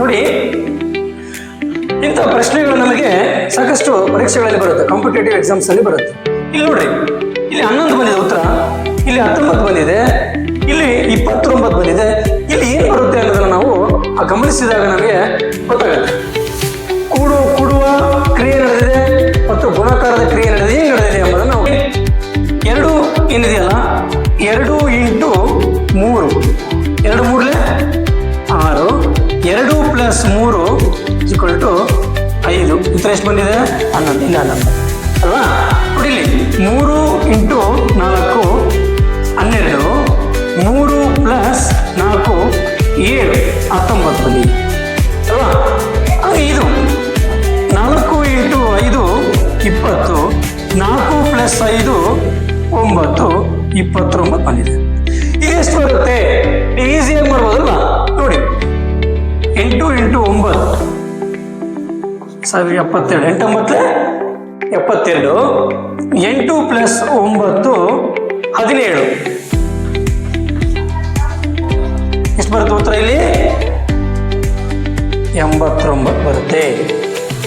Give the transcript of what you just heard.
ನೋಡಿ, ಇಂಥ ಪ್ರಶ್ನೆಗಳು ನಮಗೆ ಸಾಕಷ್ಟು ಪರೀಕ್ಷೆಗಳಲ್ಲಿ ಬರುತ್ತೆ ಕಾಂಪಿಟೇಟಿವ್ ಎಕ್ಸಾಮ್ಸ್ ಅಲ್ಲಿ ಬರುತ್ತೆ. ಇಲ್ಲಿ ನೋಡ್ರಿ, ಇಲ್ಲಿ ಹನ್ನೊಂದು ಬಂದಿದೆ ಉತ್ತರ, ಇಲ್ಲಿ ಹತ್ತೊಂಬತ್ತು ಬಂದಿದೆ, ಇಲ್ಲಿ ಇಪ್ಪತ್ತೊಂಬತ್ತು ಬಂದಿದೆ, ಇಲ್ಲಿ ಏನ್ ಬರುತ್ತೆ ಅನ್ನೋದನ್ನ ನಾವು ಗಮನಿಸಿದಾಗ ನಮಗೆ ಗೊತ್ತಾಗುತ್ತೆ. ಕೂಡು, ಕೂಡುವ ಕ್ರಿಯೆ ನಡೆದಿದೆ ಮತ್ತು ಗುಣಾಕಾರದ ಕ್ರಿಯೆ ನಡೆದಿದೆ, ಏನು ನಡೆದಿದೆ ಎಂಬುದನ್ನು ನಾವು ಎರಡು ಏನಿದೆಯಲ್ಲ, ಎರಡು ಎಷ್ಟು ಬಂದಿದೆ? ಹನ್ನೊಂದು, ಇಲ್ಲ ಹನ್ನೊಂದು ಅಲ್ವಾ? ಇಲ್ಲಿ ಮೂರು ಇಂಟು ನಾಲ್ಕು, ಹನ್ನೆರಡು. ಮೂರು ಪ್ಲಸ್ ನಾಲ್ಕು, ಏಳು. ಹತ್ತೊಂಬತ್ತು ಬಂದಿದೆ. ಅಲ್ವಾ? ಐದು ಇದು. ನಾಲ್ಕು ಇಂಟು ಐದು, ಇಪ್ಪತ್ತು. ನಾಲ್ಕು ಪ್ಲಸ್ ಐದು, ಒಂಬತ್ತು. ಇಪ್ಪತ್ತೊಂಬತ್ತು ಬಂದಿದೆ. ಈಗ ಎಷ್ಟು ಬರುತ್ತೆ? ಸಾವಿರ ಎಪ್ಪತ್ತೆರಡು. ಎಂಟೊಂಬತ್ತು ಎಪ್ಪತ್ತೆರಡು. ಎಂಟು ಪ್ಲಸ್ ಒಂಬತ್ತು ಹದಿನೇಳು. ಎಷ್ಟು ಬರುತ್ತೆ ಉತ್ತರ ಇಲ್ಲಿ? ಎಂಬತ್ತೊಂಬತ್ತು ಬರುತ್ತೆ.